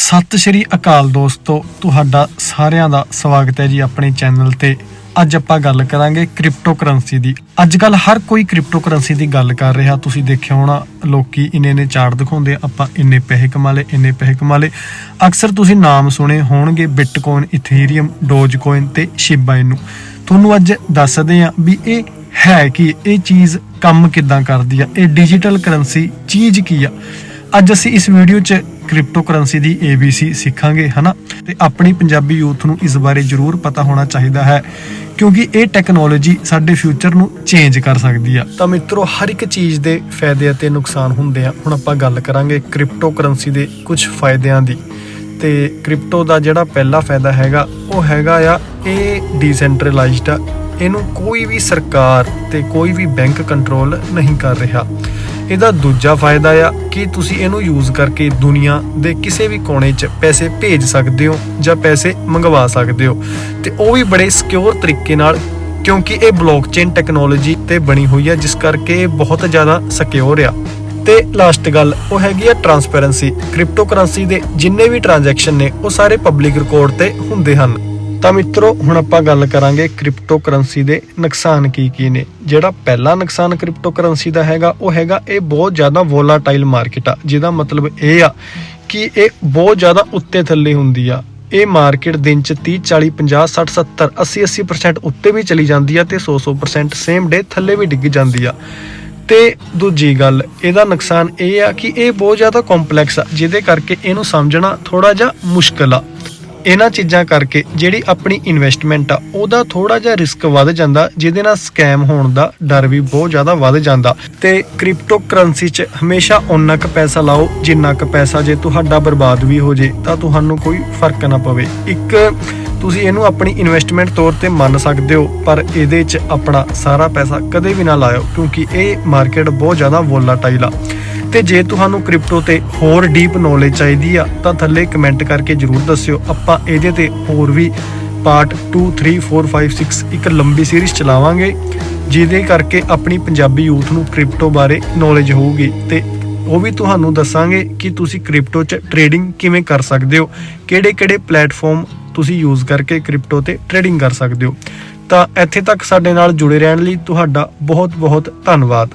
ਸਤਿ ਸ਼੍ਰੀ ਅਕਾਲ ਦੋਸਤੋ, ਤੁਹਾਡਾ ਸਾਰਿਆਂ ਦਾ ਸਵਾਗਤ ਹੈ ਜੀ ਆਪਣੇ ਚੈਨਲ ਤੇ। ਅੱਜ ਆਪਾਂ ਗੱਲ ਕਰਾਂਗੇ ਕ੍ਰਿਪਟੋ ਕਰੰਸੀ ਦੀ। ਅੱਜ ਕੱਲ ਹਰ ਕੋਈ ਕ੍ਰਿਪਟੋ ਕਰੰਸੀ ਦੀ ਗੱਲ ਕਰ ਰਿਹਾ। ਤੁਸੀਂ ਦੇਖਿਆ ਹੋਣਾ, ਲੋਕੀ ਇੰਨੇ ਨੇ ਚਾਰਟ ਦਿਖਾਉਂਦੇ ਆਪਾਂ ਇੰਨੇ ਪੈਸੇ ਕਮਾ ਲਏ, ਇੰਨੇ ਪੈਸੇ ਕਮਾ ਲਏ। ਅਕਸਰ ਤੁਸੀਂ ਨਾਮ ਸੁਣੇ ਹੋਣਗੇ ਬਿਟਕੋਇਨ ਇਥੀਰੀਅਮ ਡੋਜਕੋਇਨ ਤੇ ਸ਼ਿਬਾ ਇਨੂ ਤੁਹਾਨੂੰ ਅੱਜ ਦੱਸਦੇ ਆ ਵੀ ਇਹ ਹੈ ਕਿ, ਇਹ ਚੀਜ਼ ਕੰਮ ਕਿੱਦਾਂ ਕਰਦੀ ਆ, ਇਹ ਡਿਜੀਟਲ ਕਰੰਸੀ ਚੀਜ਼ ਕੀ ਆ। ਅੱਜ ਅਸੀਂ ਇਸ ਵੀਡੀਓ 'ਚ ਕ੍ਰਿਪਟੋ ਕਰੰਸੀ ਦੀ ABC ਸਿੱਖਾਂਗੇ, ਹਨਾ? ਤੇ ਆਪਣੀ ਪੰਜਾਬੀ ਯੂਥ ਨੂੰ ਇਸ ਬਾਰੇ ਜ਼ਰੂਰ ਪਤਾ ਹੋਣਾ ਚਾਹੀਦਾ ਹੈ, ਕਿਉਂਕਿ ਇਹ ਟੈਕਨੋਲੋਜੀ ਸਾਡੇ ਫਿਊਚਰ ਨੂੰ ਚੇਂਜ ਕਰ ਸਕਦੀ ਆ। ਤਾਂ ਮਿੱਤਰੋ, ਹਰ ਇੱਕ ਚੀਜ਼ ਦੇ ਫਾਇਦੇ ਅਤੇ ਨੁਕਸਾਨ ਹੁੰਦੇ ਆ। ਹੁਣ ਆਪਾਂ ਗੱਲ ਕਰਾਂਗੇ ਕ੍ਰਿਪਟੋ ਕਰੰਸੀ ਦੇ ਕੁਝ ਫਾਇਦਿਆਂ ਦੀ। ਤੇ ਕ੍ਰਿਪਟੋ ਦਾ ਜਿਹੜਾ ਪਹਿਲਾ ਫਾਇਦਾ ਹੈਗਾ, ਉਹ ਹੈਗਾ ਆ, ਇਹ ਡੀਸੈਂਟਰਲਾਈਜ਼ਡ ਆ। ਇਹਨੂੰ ਕੋਈ ਵੀ ਸਰਕਾਰ ਤੇ ਕੋਈ ਵੀ ਬੈਂਕ ਕੰਟਰੋਲ ਨਹੀਂ ਕਰ ਰਿਹਾ। ਇਹਦਾ ਦੂਜਾ ਫਾਇਦਾ ਆ ਕਿ ਤੁਸੀਂ ਇਹਨੂੰ ਯੂਜ਼ ਕਰਕੇ ਦੁਨੀਆ ਦੇ ਕਿਸੇ ਵੀ ਕੋਨੇ 'ਚ ਪੈਸੇ ਭੇਜ ਸਕਦੇ ਹੋ ਜਾਂ ਪੈਸੇ ਮੰਗਵਾ ਸਕਦੇ ਹੋ। ਤੇ ਉਹ ਵੀ ਬੜੇ ਸਿਕਿਉਰ ਤਰੀਕੇ ਨਾਲ ਕਿਉਂਕਿ ਇਹ ਬਲੌਕਚੇਨ ਟੈਕਨੋਲੋਜੀ ਤੇ ਬਣੀ ਹੋਈ ਆ, ਜਿਸ ਕਰਕੇ ਇਹ ਬਹੁਤ ਜ਼ਿਆਦਾ ਸਿਕਿਉਰ ਆ। ਤੇ ਲਾਸਟ ਗੱਲ ਉਹ ਹੈਗੀ ਆ ਟਰਾਂਸਪੇਰੈਂਸੀ ਕ੍ਰਿਪਟੋ ਕਰੰਸੀ ਦੇ ਜਿੰਨੇ ਵੀ ਟ੍ਰਾਂਜੈਕਸ਼ਨ ਨੇ, ਉਹ ਸਾਰੇ ਪਬਲਿਕ ਰਿਕਾਰਡ ਤੇ ਹੁੰਦੇ ਹਨ। ਤਾਂ ਮਿੱਤਰੋ, ਹੁਣ ਆਪਾਂ ਗੱਲ ਕਰਾਂਗੇ ਕ੍ਰਿਪਟੋ ਕਰੰਸੀ ਦੇ ਨੁਕਸਾਨ ਕੀ ਕੀ ਨੇ। ਜਿਹੜਾ ਪਹਿਲਾ ਨੁਕਸਾਨ ਕ੍ਰਿਪਟੋ ਕਰੰਸੀ ਦਾ ਹੈਗਾ, ਉਹ ਹੈਗਾ ਇਹ ਬਹੁਤ ਜ਼ਿਆਦਾ ਵੋਲਾਟਾਈਲ ਮਾਰਕੀਟ ਆ। ਜਿਹਦਾ ਮਤਲਬ ਇਹ ਆ ਕਿ ਇਹ ਬਹੁਤ ਜ਼ਿਆਦਾ ਉੱਤੇ ਥੱਲੇ ਹੁੰਦੀ ਆ। ਇਹ ਮਾਰਕੀਟ ਦਿਨ ਚ 30 40 50 60 70 80 80% ਉੱਤੇ ਵੀ ਚਲੀ ਜਾਂਦੀ ਆ ਤੇ 100 100% ਸੇਮ ਡੇ ਥੱਲੇ ਵੀ ਡਿੱਗ ਜਾਂਦੀ ਆ। ਤੇ ਦੂਜੀ ਗੱਲ, ਇਹਦਾ ਨੁਕਸਾਨ ਇਹ ਆ ਕਿ ਇਹ ਬਹੁਤ ਜ਼ਿਆਦਾ ਕੰਪਲੈਕਸ ਆ, ਜਿਹਦੇ ਕਰਕੇ ਇਹਨੂੰ ਸਮਝਣਾ ਥੋੜਾ ਜਿਹਾ ਮੁਸ਼ਕਲ ਆ। ਇਹਨਾਂ ਚੀਜ਼ਾਂ ਕਰਕੇ ਜਿਹੜੀ ਆਪਣੀ ਇਨਵੈਸਟਮੈਂਟ ਆ, ਉਹਦਾ ਥੋੜਾ ਜਿਹਾ ਰਿਸਕ ਵੱਧ ਜਾਂਦਾ, ਜਿਹਦੇ ਨਾਲ ਸਕੈਮ ਹੋਣ ਦਾ ਡਰ ਵੀ ਬਹੁਤ ਜ਼ਿਆਦਾ ਵੱਧ ਜਾਂਦਾ। ਤੇ ਕ੍ਰਿਪਟੋ ਕਰੰਸੀ 'ਚ ਹਮੇਸ਼ਾ ਉਨਾ ਕੁ ਪੈਸਾ ਲਾਓ, ਜਿੰਨਾ ਕੁ ਪੈਸਾ ਜੇ ਤੁਹਾਡਾ ਬਰਬਾਦ ਵੀ ਹੋ ਜੇ, ਤਾਂ ਤੁਹਾਨੂੰ ਕੋਈ ਫ਼ਰਕ ਨਾ ਪਵੇ। ਇੱਕ, ਤੁਸੀਂ ਇਹਨੂੰ ਆਪਣੀ ਇਨਵੈਸਟਮੈਂਟ ਤੌਰ ਤੇ ਮੰਨ ਸਕਦੇ ਹੋ, ਪਰ ਇਹਦੇ 'ਚ ਆਪਣਾ ਸਾਰਾ ਪੈਸਾ ਕਦੇ ਵੀ ਨਾ ਲਾਇਓ, ਕਿਉਂਕਿ ਇਹ ਮਾਰਕੀਟ ਬਹੁਤ ਜ਼ਿਆਦਾ ਵੋਲਾਟਾਈਲ ਆ। ਤੇ ਜੇ ਤੁਹਾਨੂੰ ਕ੍ਰਿਪਟੋ ਤੇ ਹੋਰ ਡੀਪ ਨੌਲੇਜ ਚਾਹੀਦੀ ਆ, ਤਾਂ ਥੱਲੇ ਕਮੈਂਟ ਕਰਕੇ ਜਰੂਰ ਦੱਸਿਓ। ਆਪਾਂ ਇਹਦੇ ਤੇ ਹੋਰ ਵੀ ਪਾਰਟ 2 3 4 5 6 ਇੱਕ ਲੰਬੀ ਸੀਰੀਜ਼ ਚਲਾਵਾਂਗੇ, ਜਿਹਦੇ ਕਰਕੇ ਆਪਣੀ ਪੰਜਾਬੀ ਯੂਥ ਨੂੰ ਕ੍ਰਿਪਟੋ ਬਾਰੇ ਨੌਲੇਜ ਹੋਊਗੀ। ਤੇ ਉਹ ਵੀ ਤੁਹਾਨੂੰ ਦੱਸਾਂਗੇ ਕਿ ਤੁਸੀਂ ਕ੍ਰਿਪਟੋ 'ਚ ਟ੍ਰੇਡਿੰਗ ਕਿਵੇਂ ਕਰ ਸਕਦੇ ਹੋ, ਕਿਹੜੇ-ਕਿਹੜੇ ਪਲੇਟਫਾਰਮ ਤੁਸੀਂ ਯੂਜ਼ ਕਰਕੇ ਕ੍ਰਿਪਟੋ ਤੇ ਟ੍ਰੇਡਿੰਗ ਕਰ ਸਕਦੇ ਹੋ। ਤਾਂ ਇੱਥੇ ਤੱਕ ਸਾਡੇ ਨਾਲ ਜੁੜੇ ਰਹਿਣ ਲਈ ਤੁਹਾਡਾ ਬਹੁਤ-ਬਹੁਤ ਧੰਨਵਾਦ।